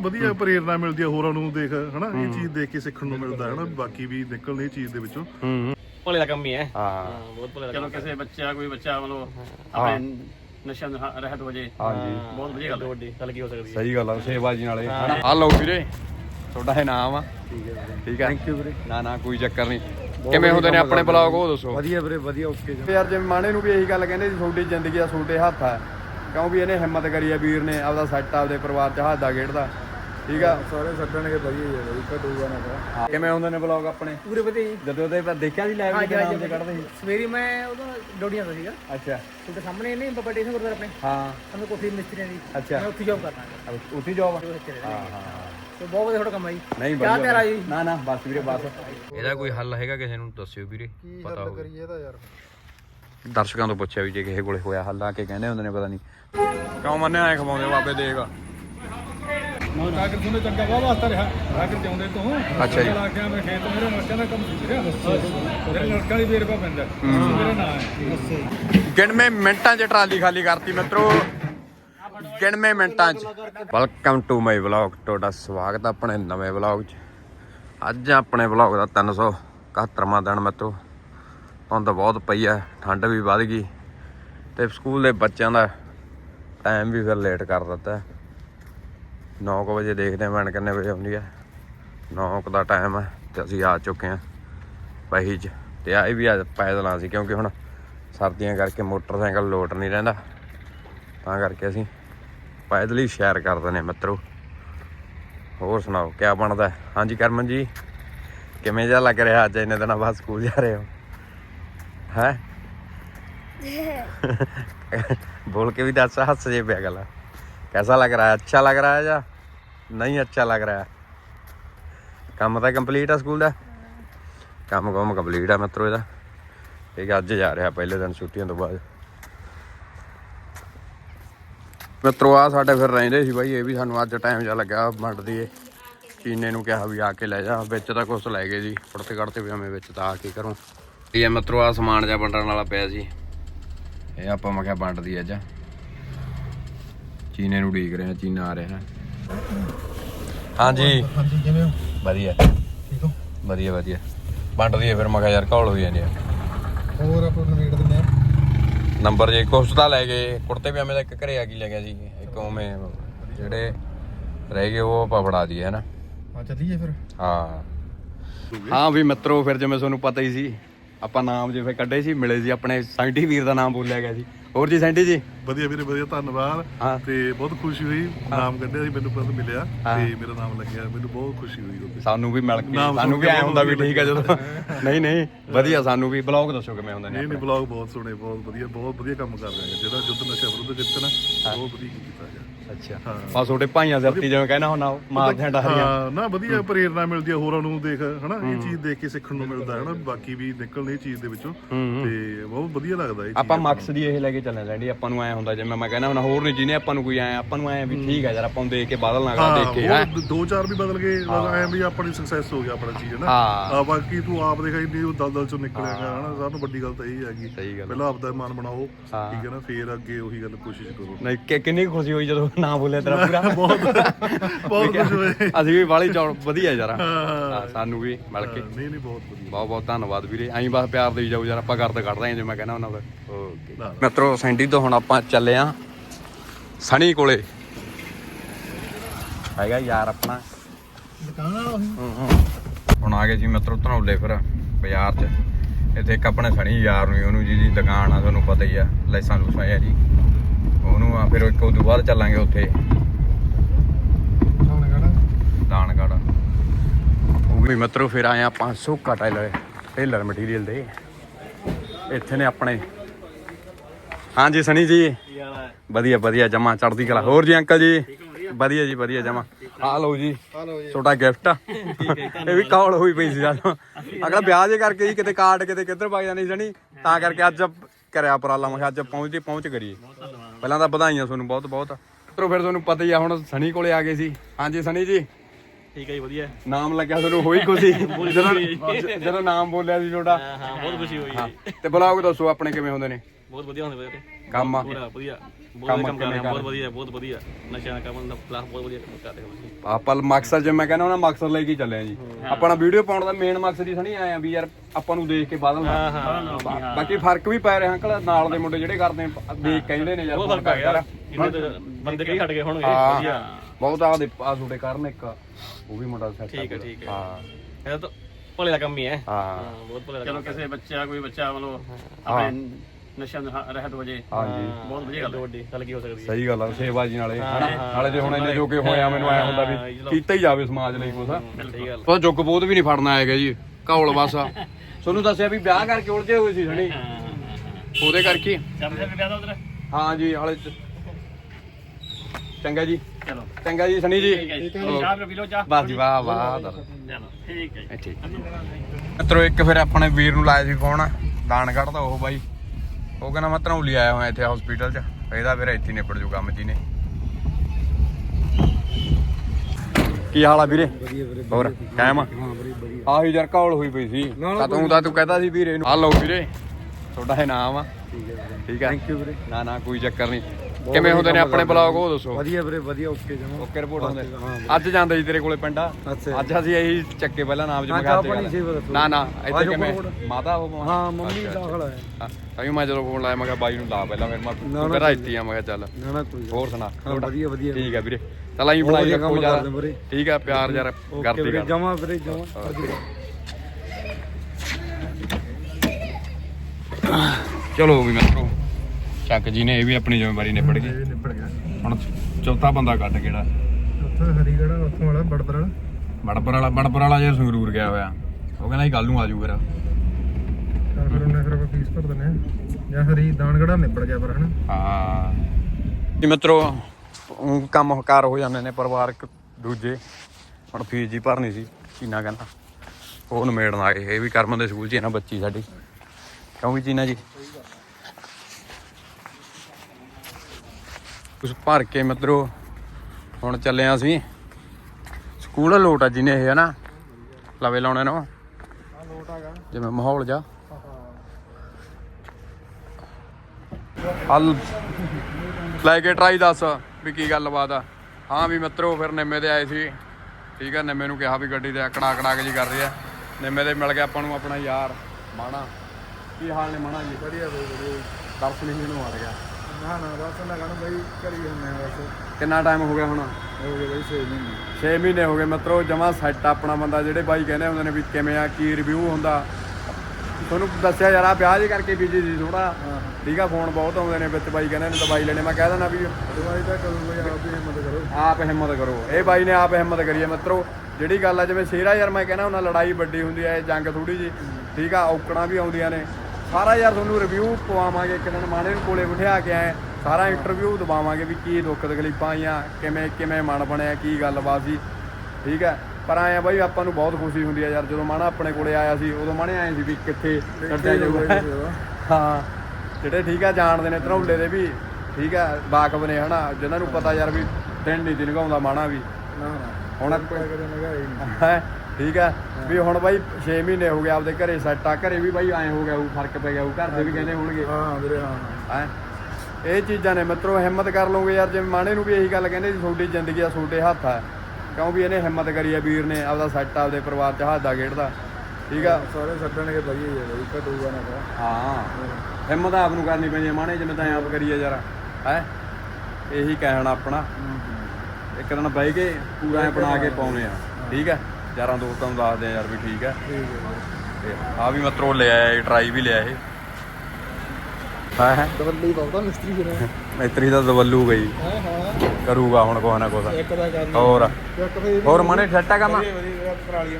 ਵਧੀਆ ਪ੍ਰੇਰਣਾ ਮਿਲਦੀ ਹੈ ਹੋਰਾਂ ਨੂੰ ਦੇਖ ਹਨਾ? ਇਹ ਚੀਜ਼ ਦੇਖ ਕੇ ਸਿੱਖਣ ਨੂੰ ਮਿਲਦਾ ਹੈ ਹਨਾ ਬਾਕੀ ਵੀ ਨਿਕਲਣ ਇਹ ਚੀਜ਼ ਦੇ ਵਿੱਚੋਂ। ਹੂੰ ਭਲੇ ਦਾ ਕੰਮ ਹੀ ਹੈ। ਹਾਂ। ਬਹੁਤ ਭਲੇ ਦਾ ਚਲੋ ਕਿਸੇ ਬੱਚਾ ਕੋਈ ਬੱਚਾ ਮਤਲਬ ਆਪਣੇ ਨਸ਼ਾ ਰਹਿਤ ਹੋ ਜੇ ਹਾਂਜੀ ਬਹੁਤ ਵਧੀਆ ਗੱਲ ਹੈ। ਵੱਡੀ ਗੱਲ ਕੀ ਹੋ ਸਕਦੀ ਹੈ। ਸਹੀ ਗੱਲ ਆ ਸੇਵਾ ਜੀ ਨਾਲੇ ਆ ਲਓ ਵੀਰੇ ਤੁਹਾਡਾ ਇਹ ਨਾਮ ਆ। ਠੀਕ ਹੈ ਠੀਕ ਹੈ। ਥੈਂਕ ਯੂ ਵੀਰੇ। ਨਾ ਨਾ ਕੋਈ ਚੱਕਰ ਨਹੀਂ। ਕਿਵੇਂ ਹੁੰਦੇ ਨੇ ਆਪਣੇ ਬਲੌਗ ਉਹ ਦੱਸੋ। ਵਧੀਆ ਵੀਰੇ ਵਧੀਆ ਓਕੇ ਯਾਰ ਜਿਵੇਂ ਮਾਣੇ ਨੂੰ ਵੀ ਇਹੀ ਗੱਲ ਕਹਿੰਦੇ ਸੀ ਤੁਹਾਡੀ ਜ਼ਿੰਦਗੀ ਦਾ ਤੁਹਾਡੇ ਹੱਥ ਆ। ਕਿਉਂ ਵੀ ਇਹਨੇ ਹਿੰਮਤ ਕਰੀ ਆ ਵੀਰ ਨੇ ਆਪਦਾ ਸੈੱਟ ਆਪਦੇ ਪਰਿਵਾਰ ਚ ਹੱਥ ਦਾ ਖੇਡਦਾ। ਠੀਕ ਆ? ਸਾਰੇ ਛੱਡਣਗੇ ਵਧੀਆ ਹੀ ਹੈ ਬਈ ਘਟੂਗਾ ਨਾ ਤਾਂ। ਕਿਵੇਂ ਹੁੰਦੇ ਨੇ ਬਲੌਗ ਆਪਣੇ? ਪੂਰੇ ਵਧੀਆ ਜੀ। ਜਦੋਂ ਉਹਦੇ ਪਰ ਦੇਖਿਆ ਸੀ ਲਾਈਵ ਦੇ ਨਾਮ ਤੇ ਕੱਢਦੇ ਸੀ? ਸਵੇਰੀ ਮੈਂ ਉਦੋਂ ਡੋਡੀਆਂ ਦਾ ਸੀਗਾ। ਅੱਛਾ। ਤੁਹਾਡੇ ਸਾਹਮਣੇ ਨਹੀਂ ਬੱਬਾ ਟੇਸ਼ਨ ਗੁਰਦੁਆਰਾ ਆਪਣੇ। ਹਾਂ। ਸਾਨੂੰ ਕੋਠੀ ਦੇ ਮਿਸਤਰੀਆਂ ਦੀ। ਅੱਛਾ। ਮੈਂ ਉੱਥੇ ਜੌਬ ਕਰਨਾ ਉੱਥੇ ਜੋਬ ਹਾਂ ਹਾਂ ਹਾਂ। ਤੇ ਬਹੁਤ ਵਧੀਆ ਤੁਹਾਡਾ ਕੰਮ ਆ ਜੀ। ਨਹੀਂ ਕਿਆ ਪਿਆਰਾ ਜੀ। ਨਾ ਨਾ ਬਸ ਵੀਰੇ ਬਸ। ਇਹਦਾ ਕੋਈ ਹੱਲ ਹੈਗਾ ਕਿਸੇ ਨੂੰ? ਦੱਸਿਓ ਵੀਰੇ। ਪਤਾ ਹੋਵੇ। ਕਰੀਏ ਇਹਦਾ ਯਾਰ। ਦਰਸ਼ਕਾਂ ਤੋਂ ਪੁੱਛਿਆ ਵੀ ਜੇ ਕਿਸੇ ਕੋਲੇ ਹੋਇਆ ਹੱਲ ਆ ਕੇ ਕਹਿੰਦੇ ਹੁੰਦੇ ਨੇ ਪਤਾ ਨਹੀਂ। ਕਿਉਂ ਮੰਨਿਆ ਐ ਖਵਾਉਂਦੇ ਬਾਬੇ ਦੇਖ। ਮੈਂ ਤਾਂ ਕਿ ਚੰਗਾ ਬਹੁਤ ਵਾਸਤਾ ਰਿਹਾ ਰਾਗਰ ਚਾਉਂਦੇ ਤੂੰ। ਅੱਛਾ ਜੀ। ਆਖਿਆ ਮੈਂ ਖੇਤ ਮੇਰੇ ਨਰਕਾਂ ਦਾ ਕੰਮ ਸਿੱਖ ਰਿਹਾ ਮੇਰੇ ਨਰਕਾਂ ਦੀ ਵੇਰਵਾ ਪੈਂਦਾ। ਮੇਰਾ ਨਾਂ ਹੈ। ਗਿਣਵੇਂ ਮਿੰਟਾਂ 'ਚ ਟਰਾਲੀ ਖਾਲੀ ਕਰਤੀ ਮਿੱਤਰੋ। ਗਿਣਵੇਂ ਮਿੰਟਾਂ 'ਚ। ਵੈਲਕਮ ਟੂ ਮਾਈ ਵਲੌਗ ਤੁਹਾਡਾ ਸਵਾਗਤ ਹੈ ਆਪਣੇ ਨਵੇਂ ਵਲੌਗ 'ਚ। ਅੱਜ ਆਪਣੇ ਵਲੌਗ ਦਾ 371ਵਾਂ ਦਿਨ ਮਿੱਤਰੋ। ਧੁੰਦ ਬਹੁਤ ਪਈ ਹੈ ਠੰਡ ਵੀ ਵੱਧ ਗਈ। ਤੇ ਸਕੂਲ ਦੇ ਬੱਚਿਆਂ ਦਾ ਟਾਈਮ ਵੀ ਫਿਰ ਲੇਟ ਕਰ ਦਿੱਤਾ। 9:00 ਵਜੇ ਦੇਖਦੇ ਆਂ ਭੈਣ ਕਿੰਨੇ ਵਜੇ ਆਉਂਦੀ ਆ। 9:00 ਦਾ ਟਾਈਮ ਆ ਤੇ ਅਸੀਂ ਆ ਚੁੱਕੇ ਆਂ ਪਹੀ 'ਚ। ਤੇ ਆਏ ਵੀ ਅੱਜ ਪੈਦਲ ਆ ਸੀ ਕਿਉਂਕਿ ਹੁਣ ਸਰਦੀਆਂ ਕਰਕੇ ਮੋਟਰਸਾਈਕਲ ਲੋਟ ਨਹੀਂ ਰਹਿੰਦਾ। ਤਾਂ ਕਰਕੇ ਅਸੀਂ ਪੈਦਲ ਹੀ ਸ਼ੇਅਰ ਕਰਦੇ ਨੇ ਮਿੱਤਰੋ। ਹੋਰ ਸੁਣਾਓ ਕੀ ਬਣਦਾ? ਹਾਂਜੀ ਕਰਮਨ ਜੀ ਕਿਵੇਂ ਜਿਹਾ ਲੱਗ ਰਿਹਾ ਅੱਜ ਇੰਨੇ ਦਿਨਾਂ ਬਾਅਦ ਸਕੂਲ ਜਾ ਰਹੇ ਹੋ? ਹੈ? ਬੋਲ ਕੇ ਵੀ ਦੱਸ ਹੱਸ ਜੇ ਪਿਆ ਗਲਾ। कैसा लग रहा है अच्छा लग रहा है या नहीं अच्छा लग रहा है ਕੰਮ ਤਾਂ ਕੰਪਲੀਟ ਆ ਸਕੂਲ ਦਾ ਕੰਮ ਕੰਮ ਕੰਪਲੀਟ ਆ ਮਿੱਤਰੋ ਇਹਦਾ ਇਹ ਅੱਜ ਜਾ ਰਿਹਾ ਪਹਿਲੇ ਦਿਨ ਛੁੱਟੀਆਂ ਤੋਂ ਬਾਅਦ ਮਿੱਤਰੋ ਆ ਸਾਡੇ ਫਿਰ ਰਹਿੰਦੇ ਸੀ ਬਾਈ ਇਹ ਵੀ ਸਾਨੂੰ ਅੱਜ ਟਾਈਮ ਜਿਹਾ ਲੱਗਾ ਵੰਡ ਦੀਏ ਚੀਨੇ ਨੂੰ ਕਿਹਾ ਵੀ ਆ ਕੇ ਲੈ ਜਾ ਵਿੱਚ ਤਾਂ ਕੁਛ ਲੈ ਗਏ ਜੀ ਫੜਤੇ ਕੱਢਤੇ ਵੀ ਹਮੇ ਵਿੱਚ ਤਾਂ ਆ ਕੇ ਕਰੂੰ ਇਹ ਮਿੱਤਰੋ ਆ ਸਮਾਨ ਜਿਹਾ ਵੰਡਣ ਵਾਲਾ ਪਿਆ ਸੀ ਇਹ ਆਪਾਂ ਮੈਂ ਕਿਹਾ ਵੰਡ ਦੀ ਅੱਜ ਚੀਨੇ ਨੂੰ ਢੀਕ ਰਹੇ ਆ ਚੀਨਾ ਆ ਰਿਹਾ। ਹਾਂਜੀ। ਹਾਂਜੀ ਕਿਵੇਂ ਹੋ? ਵਧੀਆ। ਠੀਕ ਹੋ? ਵਧੀਆ ਵਧੀਆ। ਵੰਡ ਦਈਏ ਫਿਰ ਮੈਂ ਕਿਹਾ ਯਾਰ ਘੋਲ ਹੋ ਜਾਂਦੀ ਆ। ਹੋਰ ਆਪਾਂ ਨਵੇੜ ਦਿੰਦੇ ਆ। ਨੰਬਰ ਜੇ ਕੁਛ ਤਾਂ ਲੈ ਗਏ। ਕੁੜਤੇ ਪਜਾਮੇ ਦਾ ਇੱਕ ਘਰੇ ਆ ਕੀ ਲੈ ਗਿਆ ਸੀ। ਇੱਕ ਉਵੇਂ ਜਿਹੜੇ ਰਹਿ ਗਏ ਉਹ ਆਪਾਂ ਫੜਾ ਦਈਏ ਹਨਾ। ਆ ਚੱਲੀਏ ਫਿਰ। ਹਾਂ। ਹਾਂ ਵੀ ਮਿੱਤਰੋ ਫਿਰ ਜਿਵੇਂ ਤੁਹਾਨੂੰ ਪਤਾ ਹੀ ਸੀ ਆਪਾਂ ਨਾਮ ਜਿਵੇਂ ਕੱਢੇ ਸੀ ਮਿਲੇ ਸੀ ਆਪਣੇ ਸੈਂਟੀ ਵੀਰ ਦਾ ਨਾਮ ਬੋਲਿਆ ਗਿਆ ਸੀ। ਹੋਰ ਜੀ ਸੈਂਟੀ ਜੀ? ਵਧੀਆ ਵੀਰੇ ਵਧੀਆ ਧੰਨਵਾਦ। ਤੇ ਬਹੁਤ ਖੁਸ਼ੀ ਹੋਈ ਨਾਮ ਕੱਢਿਆ ਸੀ ਮੈਨੂੰ ਪਤਾ ਮਿਲਿਆ। ਤੇ ਮੇਰਾ ਨਾਮ ਲੱਗਿਆ ਮੈਨੂੰ ਬਹੁਤ ਖੁਸ਼ੀ ਹੋਈ ਉਹਦੇ। ਸਾਨੂੰ ਵੀ ਮਿਲ ਕੇ ਨਾਮ ਸਾਨੂੰ ਵੀ ਕੇ ਐ ਹੁੰਦਾ ਵੀ ਠੀਕ ਹੈ ਜਦੋਂ ਨਹੀਂ ਨਹੀਂ ਵਧੀਆ ਸਾਨੂੰ ਵੀ ਬਲੌਗ ਦੱਸੋ ਕਿਵੇਂ ਹੁੰਦੇ ਨੇ ਨਹੀਂ ਨਹੀਂ ਬਲੌਗ ਬਹੁਤ ਸੋਹਣੇ ਬਹੁਤ ਵਧੀਆ ਬਹੁਤ ਵਧੀਆ ਕੰਮ ਕਰ ਰਹੇ ਨੇ। ਜਿਹੜਾ ਜੁੱਧ ਨਸ਼ਾ ਵਿਰੁੱਧ ਜਿੱਤਣਾ ਬਹੁਤ ਵਧੀਆ ਕੀਤਾ ਗਿਆ। ਅੱਛਾ। ਹਾਂ। ਬਸ ਤੁਹਾਡੇ ਭਾਈਆਂ ਸਰਤੀ ਜਿਵੇਂ ਕਹਿਣਾ ਹੁੰਦਾ ਮਾਰਦੇ ਆ ਡਾਰੀਆਂ ਹਾਂ ਨਾ ਵਧੀਆ ਪ੍ਰੇਰਣਾ ਮਿਲਦੀ ਹੈ ਹੋਰਾਂ ਨੂੰ ਦੇਖ ਹਨਾ? ਇਹ ਚੀਜ਼ ਦੇਖ ਕੇ ਸਿੱਖਣ ਨੂੰ ਮਿਲਦਾ ਹਨਾ? ਬਾਕੀ ਵੀ ਨਿਕਲਣ ਇਹ ਚੀਜ਼ ਦੇ ਵਿੱਚੋਂ। ਤੇ ਬਹੁਤ ਵਧੀਆ ਲੱਗਦਾ ਇਹ ਚੀਜ਼ ਆਪਾਂ ਮਕਸਦ ਹੀ ਇਹ ਲੈ ਕੇ ਚੱਲਣਾ ਲੈਂਦੀ ਆਪਾਂ ਨੂੰ ਐ ਹੁੰਦਾ ਜਿਵੇਂ ਮੈਂ ਕਹਿੰਦਾ ਹੁਣ ਹੋਰ ਨਹੀਂ ਜਿਹਨੇ ਆਪਾਂ ਨੂੰ ਕੋਈ ਐ ਆਪਾਂ ਨੂੰ ਐ ਵੀ ਠੀਕ ਹੈ। ਯਾਰ ਆਪਾਂ ਨੂੰ ਦੇਖ ਕੇ ਬਾਦਲ ਨਾ ਦੇਖ ਕੇ ਹਾਂ, ਉਹ ਦੋ ਚਾਰ ਵੀ ਬਦਲ ਗਏ ਐ ਵੀ ਆਪਣੀ ਸਕਸੈਸ ਹੋ ਗਿਆ ਆਪਣਾ ਚੀਜ਼ ਹੈ ਨਾ ਹਾਂ। ਆ ਬਾਕੀ ਤੂੰ ਆਪ ਦੇਖਾਈ ਨਹੀਂ ਉਹ ਦਲਦਲ ਚੋਂ ਨਿਕਲਿਆਗਾ ਹਨਾ? ਸਭ ਤੋਂ ਵੱਡੀ ਗੱਲ ਤਾਂ ਇਹ ਹੈਗੀ। ਪਹਿਲਾਂ ਆਪਦਾ ਮਨ ਬਣਾਓ। ਠੀਕ ਹੈ ਨਾ? ਫੇਰ ਅੱਗੇ ਉਹੀ ਗੱਲ ਕੋਸ਼ਿਸ਼ ਕਰੋ। ਨਹੀਂ ਕਿੰਨੀ ਖੁਸ਼ੀ ਹੋਈ ਜਦੋਂ ਨਾਂ ਬੋਲਿਆ ਤੇਰਾ ਪੂਰਾ। ਬਹੁਤ ਬਹੁਤ ਖੁਸ਼ ਹੋਏ। ਅਸੀਂ ਵੀ ਬਾਲੀ ਚੌੜ ਵਧੀਆ ਯਾਰ। ਹਾਂ। ਹਾਂ, ਸਾਨੂੰ ਵੀ ਮਿਲ ਕੇ। ਨਹੀਂ ਨਹੀਂ ਬਹੁਤ ਵਧੀਆ। ਬਹੁਤ ਬਹੁਤ ਧੰਨਵਾਦ ਵੀਰੇ। ਐਂ ਬਸ ਪਿਆਰ ਦੇਈ ਜਾਓ ਯਾਰ ਆਪਾਂ ਕਰਦੇ ਕੱਢ ਰਹੇ ਹਾਂ ਜੇ ਮੈਂ ਕਹਿੰਦਾ ਉਹਨਾਂ ਦਾ। ਓਕੇ। ਮਿੱਤਰੋ ਸੈਂਡੀ ਤੋਂ ਹੁਣ ਆਪਾਂ ਚੱਲੇ ਆਂ ਸਣੀ ਕੋਲੇ। ਹੈਗਾ ਯਾਰ ਆਪਣਾ। ਦੁਕਾਨ ਵਾਲਾ ਉਹੀ। ਹੂੰ, ਹੂੰ। ਹੁਣ ਆ ਗਏ ਸੀ ਮਿੱਤਰੋ ਧਨੌਲੇ ਫਿਰ ਬਾਜ਼ਾਰ 'ਚ। ਇੱਥੇ ਇੱਕ ਆਪਣੇ ਸਣੀ ਯਾਰ ਨੂੰ ਉਹਨੂੰ ਜਿਹਦੀ ਦੁਕਾਨ ਆ ਤੁਹਾਨੂੰ ਪਤਾ ਹੀ ਆ ਲੈਸਾਂ ਲੂਸਾਂ ਆ ਜੀ। ਉਹਨੂੰ ਆ ਫਿਰ ਇੱਕ ਤੋਂ ਬਾਅਦ ਚੱਲਾਂਗੇ ਉੱਥੇ। ਦਾਨਗੜ ਉਹ ਵੀ ਮਿੱਤਰੋ ਫਿਰ ਆਏ ਆਪਾਂ ਸੋਕਾ ਟਾਈਲਰ ਟੇਲਰ ਮਟੀਰੀਅਲ ਦੇ। ਇੱਥੇ ਨੇ ਆਪਣੇ। ਹਾਂਜੀ ਸਣੀ ਜੀ। ਵਧੀਆ ਵਧੀਆ ਜਮਾ ਚੜਦੀ ਕਲਾ। ਹੋਰ ਜੀ ਅੰਕਲ ਜੀ? ਵਧੀਆ ਜੀ ਵਧੀਆ ਜਮਾ। ਆ ਲਓ ਜੀ ਛੋਟਾ ਗਿਫਟ ਇਹ ਵੀ ਕਾਲ ਹੋਈ ਪਈ ਸੀ ਜਦੋਂ। ਅਗਲਾ ਵਿਆਹ ਜੇ ਕਰਕੇ ਜੀ ਕਿਤੇ ਕਾਰਡ ਕਿਤੇ ਕਿੱਧਰ ਪਾ ਜਾਂਦੀ ਸਣੀ ਤਾਂ ਕਰਕੇ ਅੱਜ ਕਰਿਆ ਉਪਰਾਲਾ। ਮੈਂ ਅੱਜ ਪਹੁੰਚਦੀ ਪਹੁੰਚ ਕਰੀਏ। ਪਹਿਲਾਂ ਤਾਂ ਵਧਾਈਆਂ ਤੁਹਾਨੂੰ ਬਹੁਤ ਬਹੁਤ। ਮਿੱਤਰੋ ਫਿਰ ਤੁਹਾਨੂੰ ਪਤਾ ਹੀ ਆ ਹੁਣ ਸਣੀ ਕੋਲੇ ਆ ਗਏ ਸੀ। ਹਾਂਜੀ ਸਣੀ ਜੀ। ਠੀਕ ਹੈ ਜੀ ਵਧੀਆ। ਨਾਮ ਲੱਗਿਆ ਤੁਹਾਨੂੰ ਹੋਈ ਖੁਸ਼ੀ। ਜਦੋਂ ਜਦੋਂ ਨਾਮ ਬੋਲਿਆ ਸੀ ਤੁਹਾਡਾ। ਹਾਂ ਬਹੁਤ ਖੁਸ਼ੀ ਹੋਈ। ਤੇ ਬਲੌਗ ਦੱਸੋ ਆਪਣੇ ਕਿਵੇਂ ਹੁੰਦੇ ਨੇ। ਬਹੁਤ ਵਧੀਆ ਹੁੰਦੇ ਵਧੀਆ। ਕੰਮ ਆ। ਪੂਰਾ ਵਧੀਆ। ਬਹੁਤ ਕੰਮ ਕਰ ਰਹੇ ਹੋ ਬਹੁਤ ਵਧੀਆ ਬਹੁਤ ਵਧੀਆ। ਨਸ਼ਿਆਂ ਦਾ ਕੰਮ ਦਾ ਪਲਾਸ ਬਹੁਤ ਵਧੀਆ ਕੰਮ ਕਰ ਰਹੇ ਹੋ ਤੁਸੀਂ। ਆਪਾਂ ਮਕਸਦ ਜੇ ਮੈਂ ਕਹਿੰਦਾ ਉਹਨਾਂ ਮਕਸਦ ਲੈ ਕੇ ਚੱਲੇ ਆ ਜੀ। ਆਪਣਾ ਵੀਡੀਓ ਪਾਉਣ ਦਾ ਮੇਨ ਮਕਸਦ ਹੀ ਸਣੀ ਆਇਆ ਵੀ ਯਾਰ ਆਪਾਂ ਨੂੰ ਦੇਖ ਕੇ ਬਦਲਣਾ ਬਾਕੀ ਫ਼ਰਕ ਵੀ ਪੈ ਰਿਹਾ ਅੰਕਲ ਨਾਲ ਦੇ ਮੁੰਡੇ ਜਿਹੜੇ ਕਰਦੇ ਆ, ਦੇਖ ਕਹਿੰਦੇ ਨੇ ਯਾਰ ਬਹੁਤ ਫ਼ਰਕ ਆ ਤਾਂ ਬੰਦੇ ਕਈ ਹਟ ਗਏ ਹੋਣਗੇ ਵਧੀਆ। ਬਹੁਤ ਆ ਦੇ ਆ ਤੁਹਾਡੇ ਕਰਨ ਇੱਕ ਉਹ ਵੀ ਮੁੰਡਾ ਸੈੱਟ ਠੀਕ ਹੈ, ਠੀਕ ਹੈ। ਹਾਂ। ਇਹ ਤਾਂ ਭਲੇ ਦਾ ਕੰਮ ਹੀ ਹੈ। ਹਾਂ। ਬਹੁਤ ਭਲੇ ਦਾ ਚਲੋ ਕਿਸੇ ਬੱਚਾ ਕੋਈ ਬੱਚਾ ਮਤਲਬ ਆਪਣੇ ਨਸ਼ਿਆਂ ਤੋਂ ਹ- ਰਹਿਤ ਹੋ ਜੇ ਹਾਂਜੀ। ਬਹੁਤ ਵਧੀਆ ਗੱਲ ਬਹੁਤ ਵੱਡੀ ਗੱਲ ਕੀ ਹੋ ਸਕਦੀ ਹੈ। ਸਹੀ ਗੱਲ ਆ ਸੇਵਾ ਜੀ ਨਾਲੇ ਹਨਾ? ਨਾਲੇ ਜੇ ਹੁਣ ਇੰਨੇ ਜੋਗੇ ਹੋਇਆ ਮੈਨੂੰ ਐ ਹੁੰਦਾ ਵੀ ਕੀਤਾ ਹੀ ਜਾਵੇ ਸਮਾਜ ਲਈ ਕੁਛ ਸਹੀ ਗੱਲ। ਉਹ ਜੁਗ ਬੋਧ ਵੀ ਨਹੀਂ ਫੜਨਾ ਆਏਗਾ ਜੀ ਕੌਲ ਬਸ ਤੁਹਾਨੂੰ ਦੱਸਿਆ ਵੀ ਵਿਆਹ ਕਰਕੇ ਉਲਝੇ ਹੋਏ ਸੀ ਸਣੀ ਉਹਦੇ ਕਰਕੇ। ਚੱਲ ਫਿਰ ਵਿਆਹ ਦਾ ਉਧਰ। ਹਾਂ ਜੀ ਹਾਲੇ ਚੰਗਾ ਜੀ। ਚਲੋ। ਚੰਗਾ ਜੀ ਸਣੀ ਜੀ। ਠੀਕ ਹੈ ਜੀ। ਚਾਹ ਪੀ ਲਓ ਚਾਹ। ਬਸ ਜੀ ਵਾਹ ਵਾਹ ਚਲੋ। ਠੀਕ ਹੈ ਠੀਕ ਮਿੱਤਰੋ ਇੱਕ ਫਿਰ ਆਪਣੇ ਵੀਰ ਨੂੰ ਲਾਇਆ ਸੀ ਫੋਨ। ਦਾਨ ਕੱਢਦਾ ਉਹ ਬਾਈ। ਉਹ ਕਹਿੰਦਾ ਮੈਂ ਧਨੌਲੀ ਆਇਆ ਹੋਇਆ ਇੱਥੇ ਹਸਪੀਟਲ 'ਚ। ਇਹਦਾ ਫਿਰ ਇੱਥੇ ਹੀ ਨਿਪੜ ਜੂ ਕੰਮ ਜੀ ਨੇ ਕੀ ਹਾਲ ਆ ਵੀਰੇ? ਹੋਰ ਕਾਇਮ ਆ? ਹਾਂ ਆਹੀ ਯਾਰ ਕੌਲ ਹੋਈ ਪਈ ਸੀ। ਤਾਂ ਤੂੰ ਤਾਂ ਤੂੰ ਕਹਤਾ ਸੀ ਵੀਰੇ ਨੂੰ ਆ ਲਓ ਵੀਰੇ ਤੁਹਾਡਾ ਇਹ ਨਾਮ ਆ। ਠੀਕ ਹੈ ਠੀਕ ਆ? ਥੈਂਕ ਯੂ ਵੀਰੇ। ਨਾ ਨਾ ਕੋਈ ਚੱਕਰ ਨਹੀਂ। ਕਿਵੇਂ ਹੁੰਦੇ ਨੇ ਆਪਣੇ ਬਲੌਗ ਉਹ ਦੱਸੋ। ਵਧੀਆ ਵੀਰੇ ਵਧੀਆ ਓਕੇ ਜਮਾ। ਓਕੇ ਰਿਪੋਰਟ ਹੁੰਦੇ। ਹਾਂ ਅੱਜ ਜਾਂਦੇ ਜੀ ਤੇਰੇ ਕੋਲੇ ਪਿੰਡਾ। ਅੱਜ ਅਸੀਂ ਇਹੀ ਚੱਕੇ ਪਹਿਲਾਂ ਨਾਮ ਹਾਂ, ਜਮਾ ਕਰਦੇ। ਨਾ ਨਾ ਇੱਥੇ ਕਿਵੇਂ। ਮਾਤਾ ਉਹ ਹਾਂ ਮੰਮੀ। ਦਾਖਲ ਹੈ ਹਾਂ ਤਾਂ ਮੈਂ ਜਦੋਂ ਫੋਨ ਲਾਇਆ ਮੈਂ ਕਿਹਾ ਬਾਈ ਨੂੰ ਲਾ ਪਹਿਲਾਂ ਫਿਰ ਮੈਂ ਕਹਿੰਦਾ ਇੱਥੇ ਹੀ ਆ ਮੈਂ ਕਿਹਾ ਚੱਲ। ਨਾ ਨਾ ਕੋਈ ਹੋਰ ਸੁਣਾ ਹਾਂ? ਵਧੀਆ ਵਧੀਆ। ਠੀਕ ਆ ਵੀਰੇ। ਚੱਲ ਆਈ ਬਣਾਈ ਰੱਖੋ ਯਾਰ। ਠੀਕ ਆ ਪਿਆਰ ਯਾਰ ਕਰਦੀ ਕਰ ਜਮਾ ਵੀਰੇ ਜਮਾ। ਚਲੋ ਵੀ ਮਿੱਤਰੋ। ਚੱਕ ਜੀ ਨੇ ਇਹ ਵੀ ਆਪਣੀ ਜ਼ਿੰਮੇਵਾਰੀ ਨਿਬੜ ਗਈ। ਗਿਆ। ਹੁਣ ਚੌਥਾ ਬੰਦਾ ਕੱਢ ਕਿਹੜਾ ਉੱਥੇ ਹਰੀਗੜਾ ਉੱਥੋਂ ਵਾਲਾ ਬੜਬੜ ਵਾਲਾ। ਬੜਪਰ ਵਾਲਾ ਬੜਪਰ ਵਾਲਾ ਜੇ ਸੰਗਰੂਰ ਗਿਆ ਹੋਇਆ। ਉਹ ਕਹਿੰਦਾ ਸੀ ਕੱਲ ਨੂੰ ਆਜੂ ਫਿਰ। ਤਾਂ ਫਿਰ ਉਹਨੇ ਫਿਰ ਆਪਾਂ ਫੀਸ ਭਰ ਦਿੰਦੇ ਆ ਜਾਂ ਹਰੀ ਦਾਨਗੜਾ ਨਿਪੜ ਗਿਆ ਪਰ ਹਨਾ? ਹਾਂ। ਜੀ ਮਿੱਤਰੋ ਊਂ ਕੰਮ ਕਾਰ ਹੋ ਜਾਂਦੇ ਨੇ ਪਰਿਵਾਰਕ ਦੂਜੇ। ਹੁਣ ਫੀਸ ਜੀ ਭਰਨੀ ਸੀ ਚੀਨਾ ਕਹਿੰਦਾ। ਉਹ ਨਿਮੇੜਨ ਆ ਗਏ ਇਹ ਵੀ ਕਰਮ ਦੇ ਸਕੂਲ 'ਚ ਹੀ ਆ ਨਾ ਬੱਚੀ ਸਾਡੀ। ਕਿਉਂ ਵੀ ਚੀਨਾ ਜੀ? ਕੁਛ ਭਰ ਕੇ ਮਿੱਤਰੋ, ਹੁਣ ਚੱਲੇ ਆ ਅਸੀਂ। ਸਕੂਲ ਲੋਟ ਆ ਜਿਹਨੇ ਇਹ ਹੈ ਨਾ ਲਵੇ ਲਾਉਣੇ ਨੂੰ। ਜਿਵੇਂ ਮਾਹੌਲ ਜਾ। ਹਲ ਲੈ ਕੇ ਟਰਾਈ ਦੱਸ ਵੀ ਕੀ ਗੱਲਬਾਤ ਆ। ਹਾਂ ਵੀ ਮਿੱਤਰੋ, ਫਿਰ ਨਿੰਮੇ ਤੇ ਆਏ ਸੀ। ਠੀਕ ਆ, ਨਿੰਮੇ ਨੂੰ ਕਿਹਾ ਵੀ ਗੱਡੀ ਤੇ ਕੜਾ ਕੜਾਕ ਜੀ ਕਰ ਰਹੀ ਆ। ਨਿੰਮੇ ਦੇ ਮਿਲ ਗਿਆ ਆਪਾਂ ਨੂੰ ਆਪਣਾ ਯਾਰ, ਮਾਣਾ। ਕੀ ਹਾਲ ਨੇ ਮਾਣਾ ਜੀ? ਵਧੀਆ ਬਈ, ਵਧੀਆ। ਦਰਸ ਨਹੀਂ ਜਿਹਨੂੰ ਆ ਗਿਆ ਨਾ ਨਾ ਬਸ ਉਹਨਾਂ ਕਹਣਾ ਬਈ ਕਰੀ ਹੁੰਦੇ ਆ ਬਸ। ਕਿੰਨਾ ਟਾਈਮ ਹੋ ਗਿਆ ਹੁਣ? ਹੋ ਗਏ ਬਈ 6 ਮਹੀਨੇ। 6 ਮਹੀਨੇ ਹੋ ਗਏ ਮਿੱਤਰੋ ਜਮਾ ਸੈੱਟ ਆਪਣਾ ਬੰਦਾ ਜਿਹੜੇ ਬਾਈ ਕਹਿੰਦੇ ਹੁੰਦੇ ਨੇ ਵੀ ਕਿਵੇਂ ਆ ਕੀ ਰਿਵਿਊ ਹੁੰਦਾ। ਤੁਹਾਨੂੰ ਦੱਸਿਆ ਯਾਰ ਆ ਵਿਆਹ ਜੇ ਕਰਕੇ ਬੀਜੀ ਸੀ ਥੋੜਾ ਠੀਕ ਆ ਫੋਨ ਬਹੁਤ ਆਉਂਦੇ ਨੇ ਵਿੱਚ ਬਾਈ ਕਹਿੰਦੇ ਨੇ ਦਵਾਈ ਲੈਣੇ ਮੈਂ ਕਹਿ ਦਿੰਦਾ ਵੀ ਦਵਾਈ ਤਾਂ ਕਰੂੰਗਾ ਯਾਰ ਆਪ ਹਿੰਮਤ ਕਰੋ। ਆਪ ਹਿੰਮਤ ਕਰੋ। ਇਹ ਬਾਈ ਨੇ ਆਪ ਹਿੰਮਤ ਕਰੀ ਹੈ ਮਿੱਤਰੋ। ਜਿਹੜੀ ਗੱਲ ਆ ਜਿਵੇਂ ਸ਼ੇਰਾ ਯਾਰ ਮੈਂ ਕਹਿੰਦਾ ਉਹਨਾਂ ਲੜਾਈ ਵੱਡੀ ਹੁੰਦੀ ਹੈ ਜੰਗ ਥੋੜੀ ਜੀ ਠੀਕ ਆ ਔਕੜਾਂ ਵੀ ਆਉਂਦੀਆਂ ਨੇ। ਸਾਰਾ ਯਾਰ ਤੁਹਾਨੂੰ ਰਿਵਿਊ ਪਵਾਵਾਂਗੇ ਇੱਕ ਦਿਨ ਮਾਣੇ ਨੂੰ ਕੋਲੇ ਬਿਠਾ ਕੇ ਆਏ। ਸਾਰਾ ਇੰਟਰਵਿਊ ਦਵਾਵਾਂਗੇ ਵੀ ਕੀ ਦੁੱਖ ਤਕਲੀਫਾਂ ਆਈਆਂ ਕਿਵੇਂ ਕਿਵੇਂ ਮਨ ਬਣਿਆ ਕੀ ਗੱਲਬਾਤ ਸੀ। ਠੀਕ ਹੈ? ਪਰ ਆਇਆ ਬਾਈ ਆਪਾਂ ਨੂੰ ਬਹੁਤ ਖੁਸ਼ੀ ਹੁੰਦੀ ਹੈ ਯਾਰ ਜਦੋਂ ਮਾਣਾ ਆਪਣੇ ਕੋਲੇ ਆਇਆ ਸੀ ਉਦੋਂ ਮਾਣੇ ਆਏ ਸੀ ਵੀ ਕਿੱਥੇ ਕੱਢਿਆ ਜਾਊਗਾ। ਹਾਂ। ਜਿਹੜੇ ਠੀਕ ਆ ਜਾਣਦੇ ਨੇ ਧਨੌਲੇ ਦੇ ਵੀ ਠੀਕ ਆ ਬਾਕਬ ਨੇ ਹਨਾ? ਜਿਨ੍ਹਾਂ ਨੂੰ ਪਤਾ ਯਾਰ ਵੀ ਦਿਨ ਨਹੀਂ ਦਿਨ ਗਾਉਂਦਾ ਮਾਣਾ ਵੀ। ਨਾ ਨਾ। ਹੁਣ ਕਦੇ ਨਗਾਈ ਨਹੀਂ। ਹੈ? ਠੀਕ ਆ ਵੀ ਹੁਣ ਬਾਈ 6 ਮਹੀਨੇ ਹੋ ਗਏ ਆਪਦੇ ਘਰੇ ਸੈੱਟ ਆ ਘਰੇ ਵੀ ਬਾਈ ਐਂ ਹੋ ਗਿਆ ਉਹ ਫ਼ਰਕ ਪੈ ਗਿਆ ਉਹ ਘਰ ਦੇ ਵੀ ਕਹਿੰਦੇ ਹੋਣਗੇ। ਹਾਂ ਵੀਰੇ ਹਾਂ ਹਾਂ। ਹੈ? ਇਹ ਚੀਜ਼ਾਂ ਨੇ ਮਿੱਤਰੋ ਹਿੰਮਤ ਕਰ ਲਓਗੇ ਯਾਰ ਜਿਵੇਂ ਮਾਣੇ ਨੂੰ ਵੀ ਇਹੀ ਗੱਲ ਕਹਿੰਦੇ ਸੀ ਤੁਹਾਡੀ ਜ਼ਿੰਦਗੀ ਆ ਤੁਹਾਡੇ ਹੱਥ ਆ। ਕਿਉਂ ਵੀ ਇਹਨੇ ਹਿੰਮਤ ਕਰੀ ਆ ਵੀਰ ਨੇ ਆਪਦਾ ਸੈੱਟ ਆਪਦੇ ਪਰਿਵਾਰ ਚ ਹੱਥ ਦਾ ਖੇਡਦਾ। ਠੀਕ ਆ? ਸਾਰੇ ਛੱਡਣਗੇ ਵਧੀਆ ਹੀ ਹੈ ਬਈ ਘਟੂਗਾ ਨਾ ਹਾਂ। ਹਿੰਮਤ ਆਪ ਨੂੰ ਕਰਨੀ ਪੈਂਦੀ ਹੈ ਮਾਣੇ ਜਿਵੇਂ ਤਾਂ ਆਪ ਕਰੀਏ ਯਾਰ। ਹੈ? ਇਹੀ ਕਹਿਣਾ ਆਪਣਾ। ਇੱਕ ਦਿਨ ਬਹਿ ਕੇ ਪੂਰਾ ਬਣਾ ਕੇ ਪਾਉਨੇ ਆ। ਠੀਕ ਹੈ? ਯਾਰਾਂ ਦੋਸਤਾਂ ਨੂੰ ਦੱਸਦੇ ਆ ਯਾਰ ਵੀ ਠੀਕ ਹੈ। ਤੇ ਆ ਵੀ ਮਤਰੋ ਲਿਆ ਇਹ ਟਰਾਈ ਵੀ ਲਿਆ ਇਹ। ਹਾਂ? ਹੈ ਦਵੱਲੀ ਬਹੁਤਾ ਮਿਸਤਰੀ ਫਿਰ। ਮੈਤਰੀ ਦਾ ਦਵੱਲੂ ਗਈ। ਹਾਂ ਹਾਂ। ਕਰੂਗਾ ਹੁਣ ਕੋਹ ਨਾ ਕੋਹ ਇੱਕ ਦਾ ਕਰਨਾ। ਹੋਰ। ਇੱਕ ਫੇਰ ਹੋਰ ਮਨੇ ਠੱਟਾ ਕੰਮ।